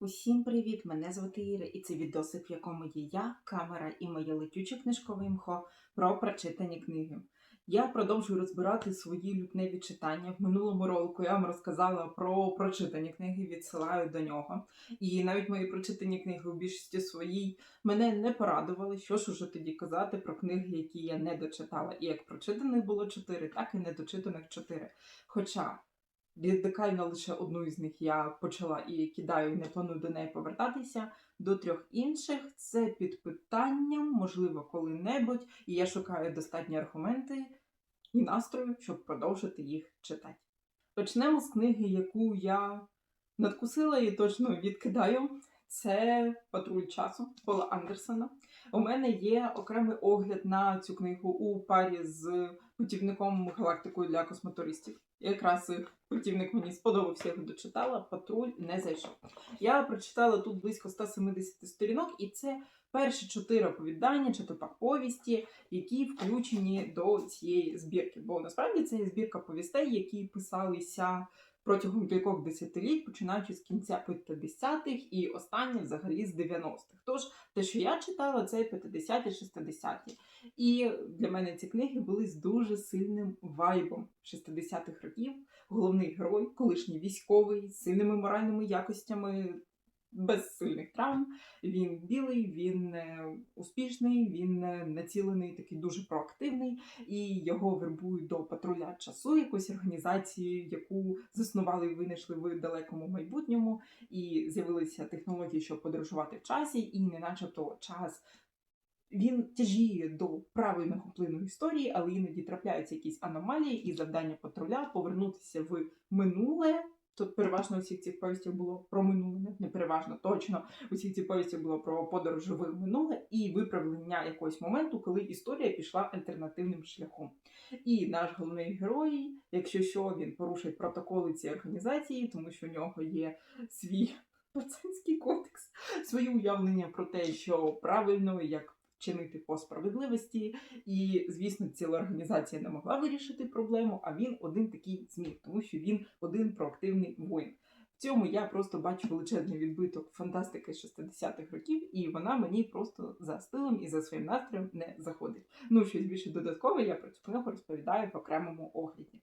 Усім привіт! Мене звати Іра, і це відосик, в якому є я, камера і моє летюче книжкове імхо про прочитані книги. Я продовжую розбирати свої лютневі читання. В минулому ролику я вам розказала про прочитані книги, відсилаю до нього. І навіть мої прочитані книги у більшості своїй мене не порадували. Що ж уже тоді казати про книги, які я не дочитала. І як прочитаних було чотири, так і недочитаних чотири. Хоча Радикально лише одну із них я почала і кидаю, і не планую до неї повертатися. До трьох інших це під питанням, можливо, коли-небудь, і я шукаю достатні аргументи і настрою, щоб продовжити їх читати. Почнемо з книги, яку я надкусила і точно відкидаю. Це Патруль часу Пола Андерсона. У мене є окремий огляд на цю книгу у парі з путівником галактикою для космотуристів. Якраз путівник мені сподобався, я його дочитала, патруль не зайшов. Я прочитала тут близько 170 сторінок, і це перші чотири оповідання чи то повісті, які включені до цієї збірки. Бо насправді це є збірка повістей, які писалися протягом кількох десятиліть, починаючи з кінця 50-х і останні взагалі з 90-х. Тож те, що я читала, це 50-ті, 60-ті. І для мене ці книги були з дуже сильним вайбом 60-х років. Головний герой, колишній військовий, з сильними моральними якостями. Без сильних травм, він білий, він е, успішний, він е, націлений, такий дуже проактивний, і його вербують до патруля часу, якусь організацію, яку заснували і винайшли в далекому майбутньому, і з'явилися технології, щоб подорожувати в часі, і не начебто час. Він тяжіє до правильного плину історії, але іноді трапляються якісь аномалії, і завдання патруля повернутися в минуле. Тут переважно у всіх цих повістях було про минуле, не переважно точно. У всіх цих повістях було про подорож в минуле і виправлення якогось моменту, коли історія пішла альтернативним шляхом. І наш головний герой, якщо що, він порушить протоколи цієї організації, тому що у нього є свій пацанський кодекс, свої уявлення про те, що правильно, як чинити по справедливості. І, звісно, ціла організація не могла вирішити проблему, а він один такий зміг, тому що він один проактивний воїн. В цьому я просто бачу величезний відбиток фантастики 60-х років, і вона мені просто за стилем і за своїм настроєм не заходить. Ну, щось більше додаткове, я про цю книгу розповідаю в окремому огляді.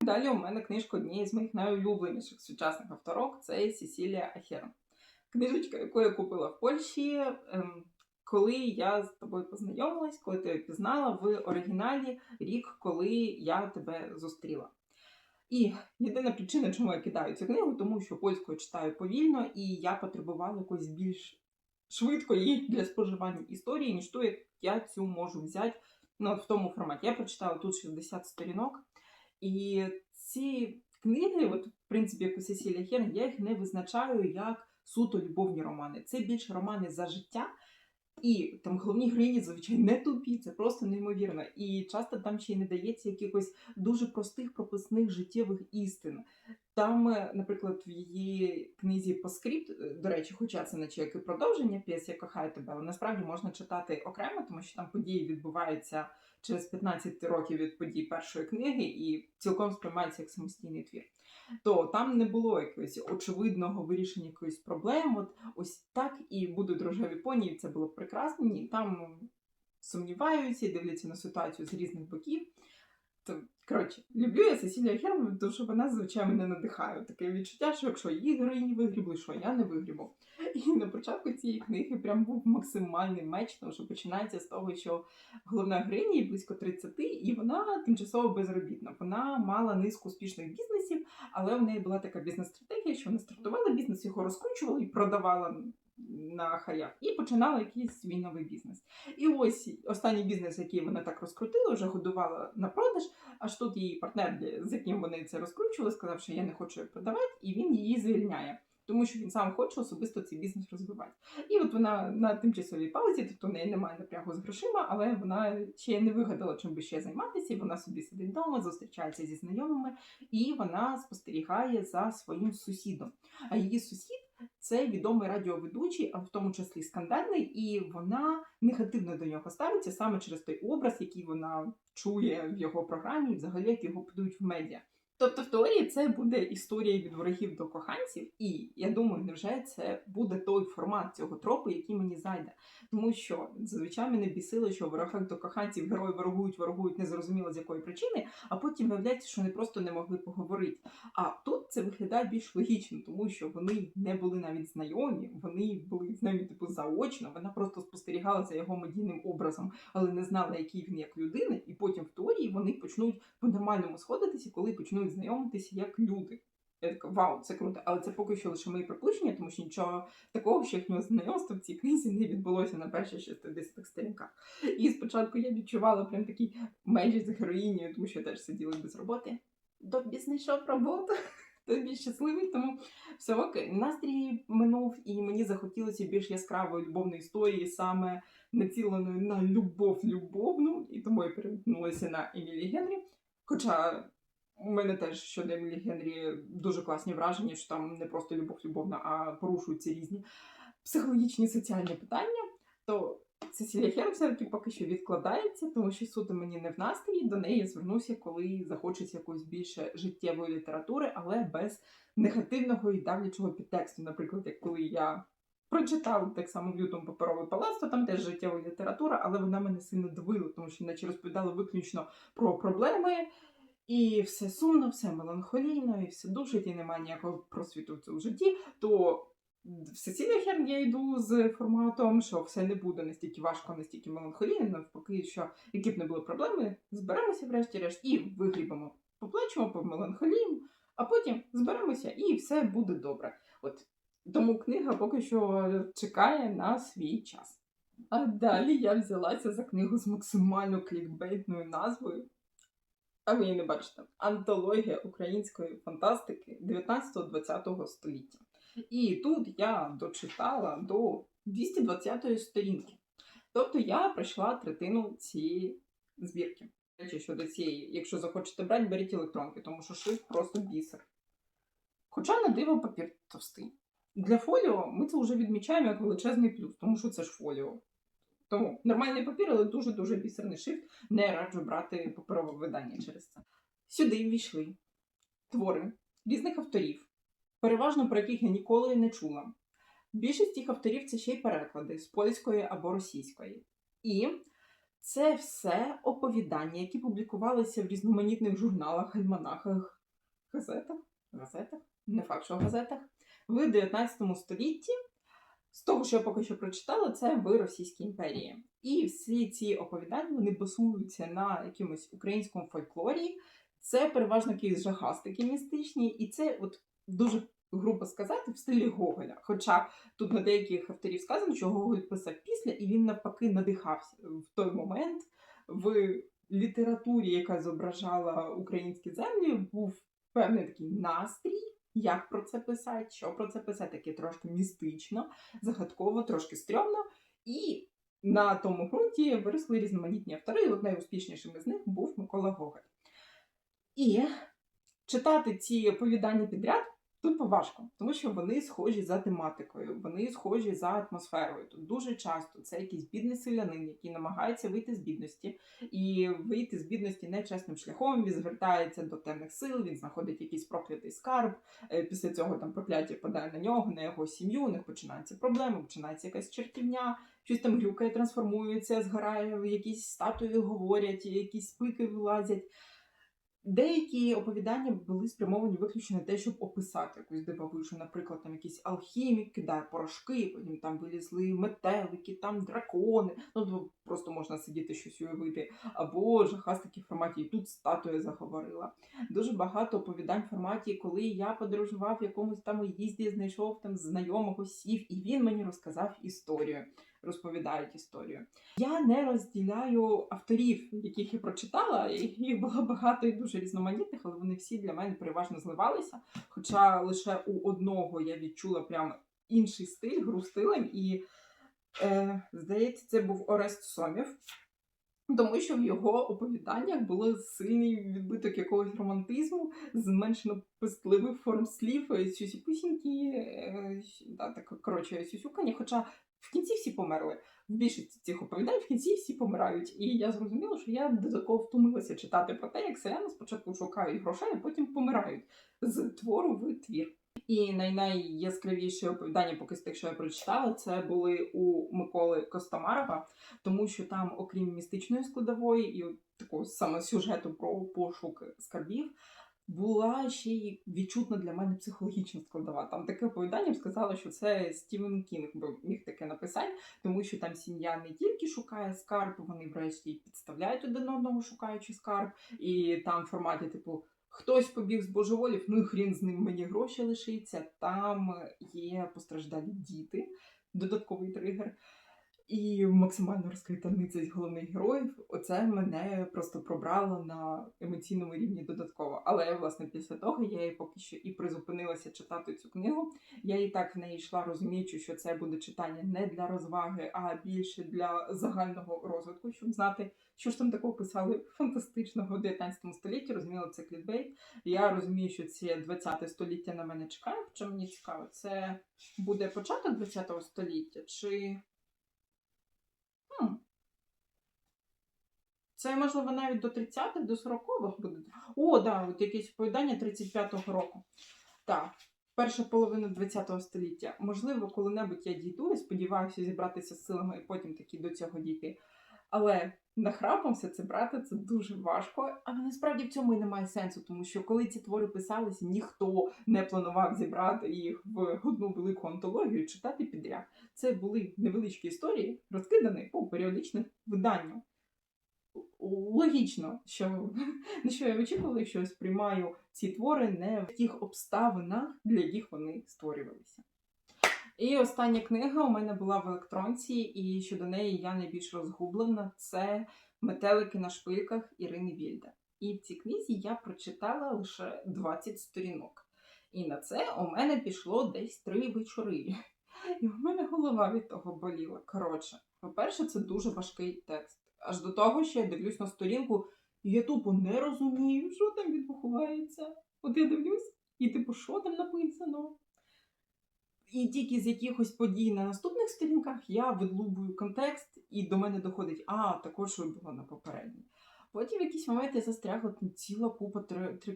Далі у мене книжка однієї з моїх найулюбленіших сучасних авторок це Сесілія Ахерон. Книжечка, яку я купила в Польщі. Коли я з тобою познайомилась, коли ти пізнала в оригіналі рік, коли я тебе зустріла. І єдина причина, чому я кидаю цю книгу, тому що польською читаю повільно, і я потребувала якось більш швидкої для споживання історії, ніж ту, як я цю можу взяти ну, в тому форматі. Я прочитала тут 60 сторінок, і ці книги, от, в принципі, як у Сесілія Херн, я їх не визначаю як суто любовні романи. Це більше романи за життя. І там головні героїні, звичайно, не тупі, це просто неймовірно. І часто там ще й не дається якихось дуже простих прописних життєвих істин. Там, е, наприклад, в її книзі по скрипт, е, до речі, хоча це наче як і продовження п'єс, я кохаю тебе, але насправді можна читати окремо, тому що там події відбуваються через 15 років від подій першої книги і цілком сприймається як самостійний твір. То там не було якогось очевидного вирішення якоїсь проблем. От ось так і будуть дружеві поні, це було прекрасно. Ні, там сумніваються, дивляться на ситуацію з різних боків. То, коротше, люблю я Сесілія Херман, тому що вона, звичайно, мене надихає. Таке відчуття, що якщо її героїні вигрібли, що я не вигрібу. І на початку цієї книги прям був максимальний меч, тому що починається з того, що головна їй близько 30, і вона тимчасово безробітна. Вона мала низку успішних бізнесів, але в неї була така бізнес-стратегія, що вона стартувала бізнес, його розкручувала і продавала на хаях, і починала якийсь свій новий бізнес. І ось останній бізнес, який вона так розкрутила, вже годувала на продаж. Аж тут її партнер, з яким вони це розкручували, сказав, що я не хочу продавати, і він її звільняє. Тому що він сам хоче особисто цей бізнес розвивати. І от вона на тимчасовій паузі, тобто в неї немає напрягу з грошима, але вона ще не вигадала, чим би ще займатися. і Вона собі сидить вдома, зустрічається зі знайомими, і вона спостерігає за своїм сусідом. А її сусід це відомий радіоведучий, а в тому числі скандальний, і вона негативно до нього ставиться саме через той образ, який вона чує в його програмі, взагалі як його подають в медіа. Тобто, в теорії це буде історія від ворогів до коханців, і я думаю, невже це буде той формат цього тропу, який мені зайде. Тому що зазвичай мене бісило, що в ворогах до коханців герої ворогують, ворогують незрозуміло з якої причини, а потім виявляється, що вони просто не могли поговорити. А тут це виглядає більш логічно, тому що вони не були навіть знайомі, вони були знайомі типу заочно. Вона просто спостерігала за його медійним образом, але не знала, який він як людина, і потім в теорії вони почнуть по-нормальному сходитися, коли почнуть знайомитися як люди. Я така, вау, це круто. Але це поки що лише мої припущення, тому що нічого такого, що їхнього знайомства в цій книзі не відбулося на перших 60 сторінках. І спочатку я відчувала прям такий межі з героїнею, тому що я теж сиділа без роботи. Добі знайшов роботу. Тобі щасливий, тому все окей. Настрій минув, і мені захотілося більш яскравої любовної історії, саме націленої на любов любовну, і тому я перемкнулася на Емілі Генрі. Хоча у мене теж щодо Емілі Генрі дуже класні враження, що там не просто любов любовна, а порушуються різні психологічні соціальні питання. То Цесілія Хер все-таки поки що відкладається, тому що суто мені не в настрій. До неї звернуся, коли захочеться якоїсь більше життєвої літератури, але без негативного і давлячого підтексту. Наприклад, як коли я прочитав так само в лютому паперовий палац, то там теж життєва література, але вона мене сильно давила, тому що наче розповідала виключно про проблеми. І все сумно, все меланхолійно, і все душить, і немає ніякого просвіту в цьому житті, то в Сесілія Херн я йду з форматом, що все не буде настільки важко, настільки меланхолійно, навпаки, що які б не були проблеми, зберемося врешті-решт і вигрібемо, поплачемо, помеланхоліємо, а потім зберемося і все буде добре. От тому книга поки що чекає на свій час. А далі я взялася за книгу з максимально клікбейтною назвою. А ви її не бачите. Антологія української фантастики 19-20 століття. І тут я дочитала до 220 сторінки. Тобто я пройшла третину цієї збірки. Речі, щодо цієї, якщо захочете брати, беріть електронки, тому що шрифт просто бісер. Хоча на диво папір товстий. Для фоліо ми це вже відмічаємо як величезний плюс, тому що це ж фоліо. Тому нормальний папір, але дуже-дуже бісерний шрифт. Не раджу брати паперове видання через це. Сюди ввійшли твори різних авторів, переважно про яких я ніколи не чула. Більшість цих авторів це ще й переклади з польської або російської. І це все оповідання, які публікувалися в різноманітних журналах, альманахах, газетах, газетах, не факт, що газетах, в 19 столітті. З того, що я поки що прочитала, це в Російській імперії. І всі ці оповідання вони базуються на якомусь українському фольклорі. Це переважно якісь жахастики містичні, і це от дуже грубо сказати в стилі Гоголя. Хоча тут на деяких авторів сказано, що Гоголь писав після, і він навпаки надихався в той момент в літературі, яка зображала українські землі, був певний такий настрій. Як про це писати, що про це писати, таке трошки містично, загадково, трошки стрьомно. І на тому ґрунті виросли різноманітні автори, і от найуспішнішим із них був Микола Гоголь. І читати ці оповідання підряд тут важко, тому що вони схожі за тематикою, вони схожі за атмосферою. Тут дуже часто це якийсь бідний селянин, який намагається вийти з бідності, і вийти з бідності нечесним шляхом. Він звертається до темних сил, він знаходить якийсь проклятий скарб. е, Після цього там прокляття падає на нього, на його сім'ю. У них починаються проблеми, починається якась чертівня, щось там глюкає, трансформується, згорає, якісь статуї говорять, якісь спики вилазять. Деякі оповідання були спрямовані виключно на те, щоб описати якусь дивовижу. Наприклад, там якийсь алхімік кидає порошки, потім там вилізли метелики, там дракони. Ну просто можна сидіти щось уявити. Або жахастики в форматі і тут статуя заговорила. Дуже багато оповідань в форматі, коли я подорожував в якомусь там їзді, знайшов там знайомого сів, і він мені розказав історію. Розповідають історію. Я не розділяю авторів, яких я прочитала. Їх було багато і дуже різноманітних, але вони всі для мене переважно зливалися. Хоча лише у одного я відчула прям інший стиль, гру стилем. І, е, здається, це був Орест Сомів. Тому що в його оповіданнях було сильний відбиток якогось романтизму, зменшено пестливих форм слів, е, сюсі-пусінькі, е, да, так, коротше, сюсюкання. Хоча в кінці всі померли. В більшості цих оповідань в кінці всі помирають. І я зрозуміла, що я додатково втомилася читати про те, як селяни спочатку шукають грошей, а потім помирають з твору в твір. І най найяскравіші оповідання, поки з тих, що я прочитала, це були у Миколи Костомарова, тому що там, окрім містичної складової і такого саме сюжету про пошук скарбів, була ще й відчутна для мене психологічна складова. Там таке оповідання сказала, що це Стівен Кінг міг таке написати, тому що там сім'я не тільки шукає скарб, вони врешті підставляють один одного, шукаючи скарб, і там в форматі, типу. Хтось побіг з божеволів, ну і хрін з ним мені гроші лишиться. Там є постраждалі діти, додатковий тригер. І максимально розкрита ницесть головних героїв. Оце мене просто пробрало на емоційному рівні додатково. Але власне після того я і поки що і призупинилася читати цю книгу. Я і так в неї йшла, розуміючи, що це буде читання не для розваги, а більше для загального розвитку, щоб знати, що ж там такого писали фантастичного в 19 столітті. Розуміла, це клітбейт. Я розумію, що це 20 століття на мене чекає. Що мені цікаво, це буде початок 20 століття чи. Хм. Це, можливо, навіть до 30-х, до 40-х буде. О, да, от якесь оповідання 35-го року. Так, перша половина 20-го століття. Можливо, коли-небудь я дійду і сподіваюся зібратися з силами і потім таки до цього дійти. Але нахрапом все це брати це дуже важко. Але насправді в цьому і немає сенсу, тому що коли ці твори писалися, ніхто не планував зібрати їх в одну велику антологію читати підряд. Це були невеличкі історії, розкидані по періодичних виданнях. Логічно, що на що я очікувала, якщо я сприймаю ці твори не в тих обставинах, для яких вони створювалися. І остання книга у мене була в електронці, і щодо неї я найбільш розгублена. Це Метелики на шпильках Ірини Вільда. І в цій книзі я прочитала лише 20 сторінок. І на це у мене пішло десь три вечори. І в мене голова від того боліла. Коротше, по-перше, це дуже важкий текст. Аж до того, що я дивлюсь на сторінку, і я тупо не розумію, що там відбувається. От я дивлюсь, і типу, що там написано? І тільки з якихось подій на наступних сторінках я видлубую контекст, і до мене доходить, а, також було на попередній. Потім в якийсь момент я застрягла там ціла купа три, три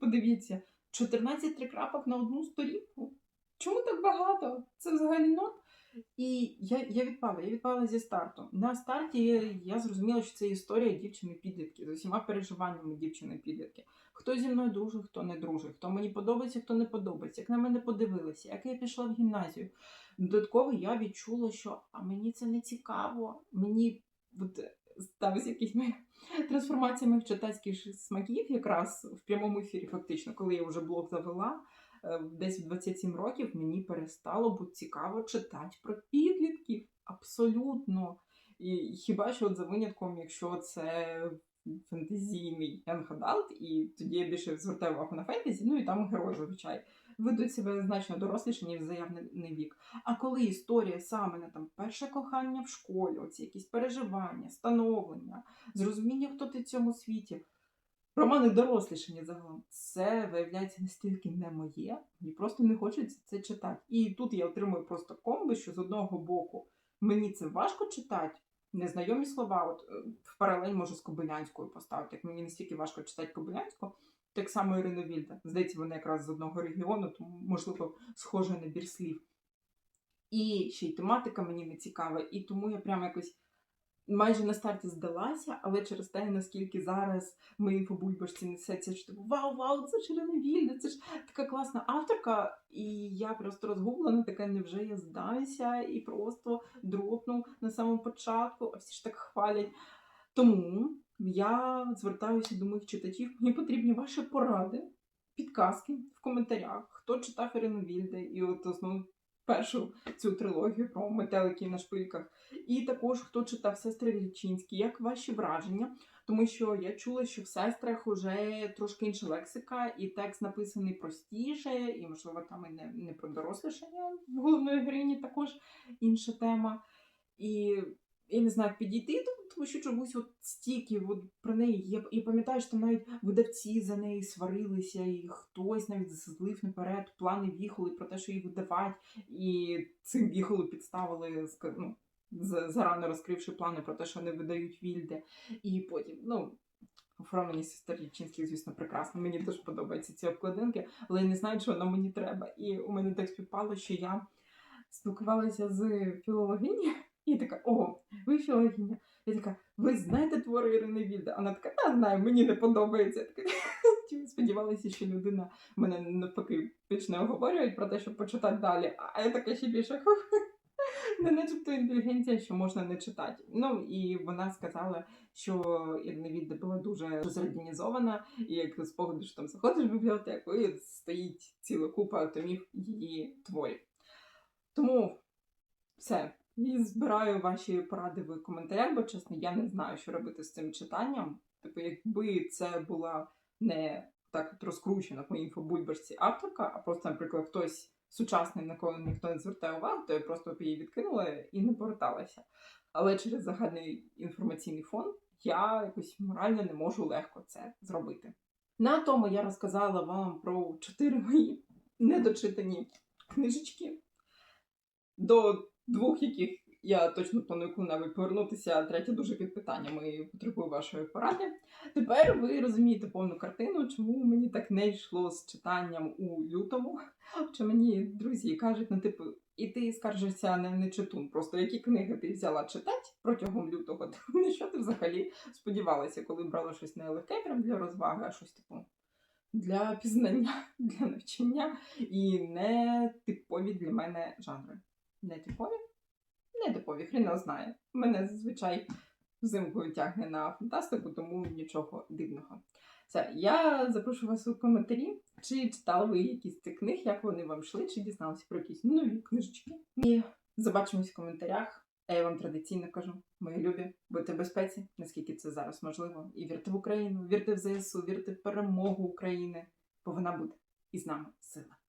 Подивіться, 14 три крапок на одну сторінку. Чому так багато? Це взагалі нот. І я я відпала, я відпала зі старту. На старті я зрозуміла, що це історія дівчини-підлітки з усіма переживаннями дівчини-підлітки. Хто зі мною дружить, хто не дружить, хто мені подобається, хто не подобається, як на мене подивилися, як я пішла в гімназію. Додатково я відчула, що а мені це не цікаво. Мені от, стався якісь мої трансформації моїх читацьких смаків, якраз в прямому ефірі, фактично, коли я вже блог завела. Десь в 27 років мені перестало бути цікаво читати про підлітків. Абсолютно. І хіба що от за винятком, якщо це фентезійний енхадалт, і тоді я більше звертаю увагу на фентезі, ну і там герої зазвичай ведуть себе значно доросліше, ніж заявлений вік. А коли історія саме на там перше кохання в школі, оці якісь переживання, становлення, зрозуміння, хто ти в цьому світі. Романи дорослішання загалом. Це виявляється настільки не моє, мені просто не хочеться це читати. І тут я отримую просто комби, що з одного боку мені це важко читати, незнайомі слова. От е, в паралель можу з Кобилянською поставити. Як мені настільки важко читати Кобилянську, так само Ірину Вільда. Здається, вони якраз з одного регіону, тому, можливо, схожий набір слів. І ще й тематика мені не цікава, і тому я прямо якось майже на старті здалася, але через те, наскільки зараз ми інфобульбашці несеться, що типу вау, вау, це ж Вільда, це ж така класна авторка. І я просто розгублена, така невже я здаюся і просто дропну на самому початку, а всі ж так хвалять. Тому я звертаюся до моїх читачів, мені потрібні ваші поради, підказки в коментарях, хто читав Ірину Вільде і от основну першу цю трилогію про метелики на шпильках. І також хто читав сестри Вільчинські, як ваші враження? Тому що я чула, що в сестрах вже трошки інша лексика, і текст написаний простіше, і, можливо, там і не, не про дорослішання в головної героїні також інша тема. І я не знаю, як підійти, тому- тому що чомусь от стільки от про неї. Я, я пам'ятаю, що навіть видавці за неї сварилися, і хтось навіть злив наперед плани віхоли про те, що її видавати, і цим віхолу підставили ну, зарано розкривши плани про те, що не видають Вільде. І потім, ну. Оформлені сестер Ячинських, звісно, прекрасно. Мені дуже подобаються ці обкладинки, але я не знаю, що воно мені треба. І у мене так співпало, що я спілкувалася з філологині, і така: О, ви філологиня. Я така, ви знаєте твори Ірини Вільда? Вона така, та знаю, мені не подобається. Я така, Сподівалася, що людина мене навпаки почне оговорювати про те, щоб почитати далі. А я така ще більше не начебто інтелігенція, що можна не читати. Ну і вона сказала, що Ірина була дуже зорганізована, і як з що там заходиш в бібліотеку, і стоїть ціла купа томів її творів. Тому все. І збираю ваші поради в коментарях, бо чесно, я не знаю, що робити з цим читанням. Типу, якби це була не так от розкручена по інфобульбашці авторка, а просто, наприклад, хтось сучасний, на кого ніхто не звертає увагу, то я просто б її відкинула і не поверталася. Але через загальний інформаційний фон я якось морально не можу легко це зробити. На тому я розказала вам про чотири мої недочитані книжечки, до двох яких я точно планую коли-небудь повернутися, а третя дуже під питанням і потребую вашої поради. Тепер ви розумієте повну картину, чому мені так не йшло з читанням у лютому. Чи мені друзі кажуть, ну типу, і ти скаржишся не, не читун, просто які книги ти взяла читати протягом лютого, то на що ти взагалі сподівалася, коли брала щось не легке прям для розваги, а щось типу для пізнання, для навчання і не типові для мене жанри. Не типові? Не типові, хрін знає. Мене зазвичай взимку тягне на фантастику, тому нічого дивного. Все, я запрошую вас у коментарі, чи читали ви якісь цих книг, як вони вам йшли, чи дізналися про якісь нові книжечки. І побачимось в коментарях. А я вам традиційно кажу, мої любі, будьте в безпеці, наскільки це зараз можливо. І вірте в Україну, вірте в ЗСУ, вірте в перемогу України, бо вона буде і з нами сила.